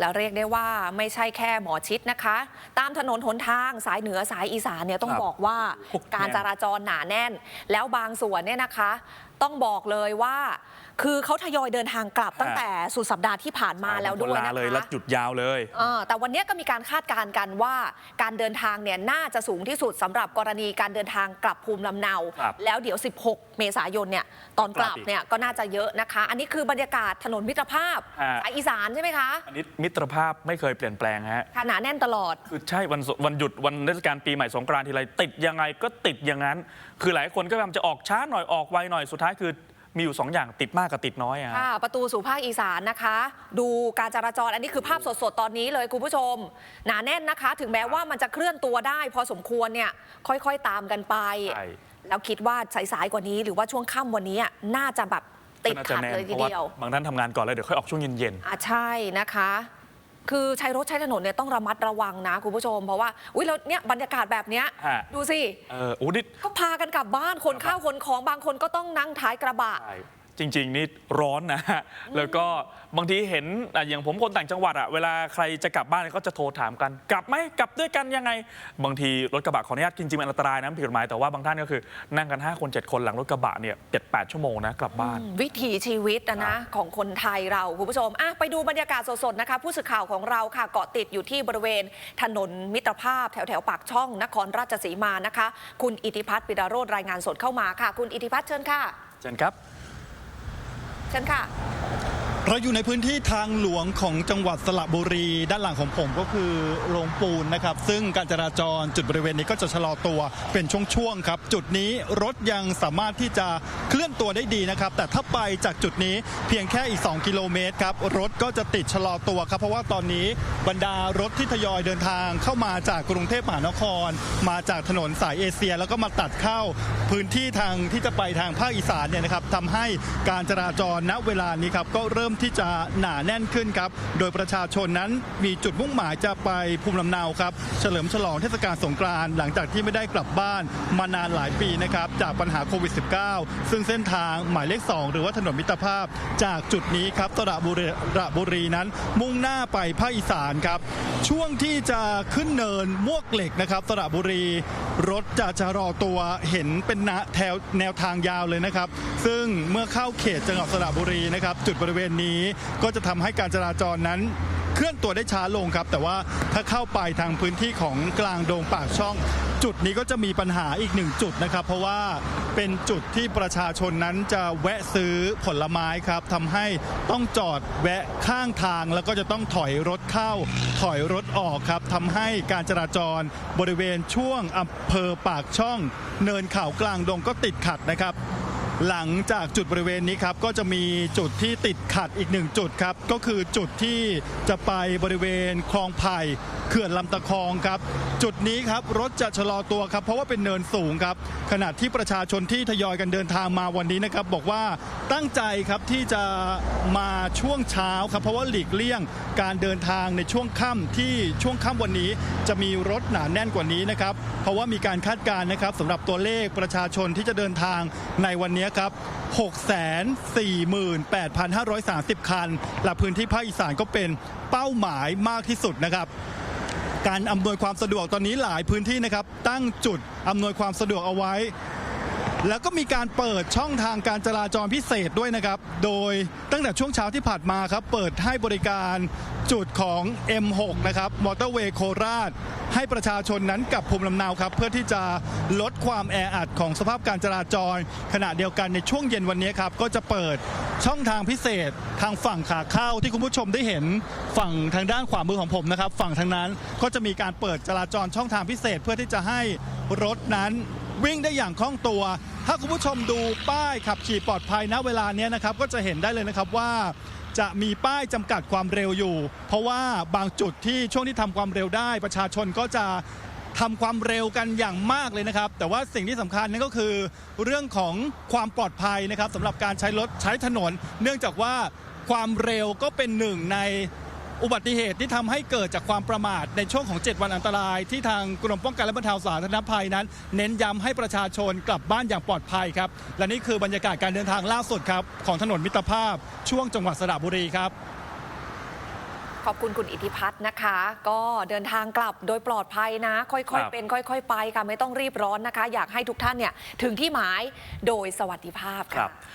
แล้วเรียกได้ว่าไม่ใช่แค่หมอชิดนะคะ ตามถนนหนทางสายเหนือสายอีสานเนี่ยต้องครับบอกว่าโอ้โหการจราจรหนาแน่น แล้วบางส่วนเนี่ยนะคะ ต้องบอกเลยว่า คือเขาทยอยเดินทางกลับตั้งแต่สุดสัปดาห์ที่ผ่านมาแล้วด้วยลานะเลยแล้วคะจุดยาวเลยเออแต่วันนี้ก็มีการคาดการณ์กันว่า การเดินทางเนี่ยน่าจะสูงที่สุดสำหรับกรณีการเดินทางกลับภูมิลำเนาครับแล้วเดี๋ยว 16 เมษายนเนี่ยตอนกลับกลับอีกเนี่ยก็น่าจะเยอะนะคะ อันนี้คือบรรยากาศถนนมิตรภาพฮะสายอีสานใช่ไหมคะอันนี้มิตรภาพไม่เคยเปลี่ยนแปลงฮะค่ะหนาแน่นตลอดคือใช่วันสวันหยุดวันเทศกาลปีใหม่สงกรานต์ทีไรติดยังไงก็ติดอย่างนั้น คือหลายคนก็พยายามจะออกช้าหน่อยออกไวหน่อยสุดท้ายคือมีอยู่สองอย่างติดมากกับติดน้อยอะฮะ ค่ะประตูสู่ภาคอีสานนะคะ ดูการจราจรอันนี้คือภาพสดๆ ตอนนี้เลยคุณผู้ชม หนาแน่นนะคะ ถึงแม้ว่ามันจะเคลื่อนตัวได้ พอสมควรเนี่ยค่อยๆตามกันไป ใช่ แล้วคิดว่าสายๆกว่านี้ หรือว่าช่วงค่ำวันนี้อะน่าจะแบบติดก็น่าจะขัดแน่นเลยเพทีราะว่าเดียว บางท่านทำงานก่อนเลยเดี๋ยวค่อยออกช่วงเย็น อะใช่นะคะ คือใช้รถใช้ถนนเนี่ยต้องระมัดระวังนะคุณผู้ชม เพราะว่าอุ้ยแล้วเนี่ยบรรยากาศแบบเนี้ยฮะ ดูสิๆเออโอ้นี่ก็พากันกลับบ้านคนข้าวคนของบางคนก็ต้องนั่งท้ายกระบะ ใช่ จริง ๆ นี่ร้อนนะฮะแล้วก็บางทีเห็นอะอย่างผมคนต่างจังหวัดอะเวลาใครจะกลับบ้านก็จะโทรถามกัน กลับไหมกลับด้วยกันยังไง บางทีรถกระบะขออนุญาตจริงๆมันอันตรายนะผิดกฎหมายแต่ว่าบางท่านก็คือนั่งกัน 5 คน 7 คนหลังรถกระบะเนี่ยเจ็ดแปดชั่วโมงนะกลับบ้าน วิถีชีวิตอะนะของคนไทยเราคุณผู้ชมอะไปดูบรรยากาศสดๆนะคะ ผู้สื่อข่าวของเราค่ะเกาะติดอยู่ที่บริเวณถนนมิตรภาพแถวแถวๆปากช่องนครราชสีมานะคะ คุณอิทธิพัฒน์ปิดาโรธรายงานสดเข้ามาค่ะ คุณอิทธิพัฒน์เชิญค่ะ เชิญครับ เชิญค่ะ เราอยู่ในพื้นที่ทางหลวงของจังหวัดสระบุรี ด้านหลังของผมก็คือโรงปูนนะครับ ซึ่งการจราจรจุดบริเวณนี้ก็จะชะลอตัวเป็นช่วงๆครับ จุดนี้รถยังสามารถที่จะเคลื่อนตัวได้ดีนะครับ แต่ถ้าไปจากจุดนี้เพียงแค่อีก 2 กิโลเมตรครับ รถก็จะติดชะลอตัวครับ เพราะว่าตอนนี้บรรดารถที่ทยอยเดินทางเข้ามาจากกรุงเทพมหานคร มาจากถนนสายเอเชีย แล้วก็มาตัดเข้าพื้นที่ทางที่จะไปทางภาคอีสานเนี่ยนะครับทำให้การจราจรณเวลานี้ครับก็เริ่มมที่จะหนาแน่นขึ้นครับ โดยประชาชนนั้นมีจุดมุ่งหมายจะไปภูมิลำเนาครับ เฉลิมฉลองเทศกาลสงกรานต์หลังจากที่ไม่ได้กลับบ้านมานานหลายปีนะครับ จากปัญหาโควิด -19 ซึ่งเส้นทางหมายเลข 2 หรือว่าถนนมิตรภาพ จากจุดนี้ครับสระบุรีระบุรีนั้น มุ่งหน้าไปภาคอีสานครับ ช่วงที่จะขึ้นเนินมวกเหล็กนะครับ สระบุรีรถจะชะลอตัวเห็นเป็นนะแถวแนวทางยาวเลยนะครับ ซึ่งเมื่อเข้าเขตจังหวัดสระบุรีนะครับ จุดบริเวณนี้ก็จะทำให้การจราจรนั้นเคลื่อนตัวได้ช้าลงครับ แต่ว่าถ้าเข้าไปทางพื้นที่ของกลางโดงปากช่อง จุดนี้ก็จะมีปัญหาอีกหนึ่งจุดนะครับ เพราะว่า เป็นจุดที่ประชาชนนั้นจะแวะซื้อผลไม้ครับทำให้ต้องจอดแวะข้างทางแล้วก็จะต้องถอยรถเข้า ถอยรถออกครับทำให้การจราจรบริเวณช่วงอำเภอปากช่อง เนินเขากลางดงก็ติดขัดนะครับ หลังจากจุดบริเวณนี้ครับก็จะมีจุดที่ติดขัดอีกหนึ่งจุดครับก็คือจุดที่จะไปบริเวณคลองไผ่เขื่อนลำตะคองครับ จุดนี้ครับรถจะชะลอตัวครับ เพราะว่าเป็นเนินสูงครับ ขณะที่ประชาชนที่ทยอยกันเดินทางมาวันนี้นะครับ บอกว่าตั้งใจครับที่จะมาช่วงเช้าครับ เพราะว่าหลีกเลี่ยงการเดินทางในช่วงค่ำที่ช่วงค่ำวันนี้ จะมีรถหนาแน่นกว่านี้นะครับ เพราะว่ามีการคาดการณ์นะครับสำหรับตัวเลขประชาชนที่จะเดินทางในวันนี้ครับ 648,530 คัน และพื้นที่ภาคอีสานก็เป็นเป้าหมายมากที่สุดนะครับการอำนวยความสะดวกตอนนี้หลายพื้นที่นะครับ ตั้งจุดอำนวยความสะดวกเอาไว้ แล้วก็มีการเปิดช่องทางการจราจรพิเศษด้วยนะครับ โดยตั้งแต่ช่วงเช้าที่ผ่านมาครับ เปิดให้บริการจุดของ M6 นะครับมอเตอร์เวย์โคราช ให้ประชาชนนั้นกลับภูมิลำเนาครับเพื่อที่จะลดความแออัดของสภาพการจราจร ขณะเดียวกันในช่วงเย็นวันนี้ครับก็จะเปิดช่องทางพิเศษทางฝั่งขาเข้าที่คุณผู้ชมได้เห็นฝั่งทางด้านขวามือของผมนะครับ ฝั่งทางนั้นก็จะมีการเปิดจราจรช่องทางพิเศษเพื่อที่จะให้รถนั้น วิ่งได้อย่างคล่องตัว ถ้าคุณผู้ชมดูป้ายขับขี่ปลอดภัยณเวลาเนี้ยนะครับก็จะเห็นได้เลยนะครับว่าจะมีป้ายจำกัดความเร็วอยู่ เพราะว่าบางจุดที่ช่วงที่ทำความเร็วได้ ประชาชนก็จะทำความเร็วกันอย่างมากเลยนะครับ แต่ว่าสิ่งที่สำคัญนั่นก็คือเรื่องของความปลอดภัยนะครับสำหรับการใช้รถใช้ถนน เนื่องจากว่าความเร็วก็เป็นหนึ่งใน อุบัติเหตุที่ทำให้เกิดจากความประมาทในช่วงของ 7 วันอันตราย ที่ทางกรมป้องกันและบรรเทาสาธารณภัยนั้น เน้นย้ำให้ประชาชนกลับบ้านอย่างปลอดภัยครับ และนี่คือบรรยากาศการเดินทางล่าสุดครับของถนนมิตรภาพ ช่วงจังหวัดสระบุรีครับขอบคุณคุณอิทธิพัฒน์นะคะ ก็เดินทางกลับโดยปลอดภัยนะ ค่ครัอยบๆเป็น ค่อย ๆ ไปค่ะ ไม่ต้องรีบร้อนนะคะ อยากให้ทุกท่านเนี่ยถึงที่หมายโดยสวัสดิภาพครัค่ะบ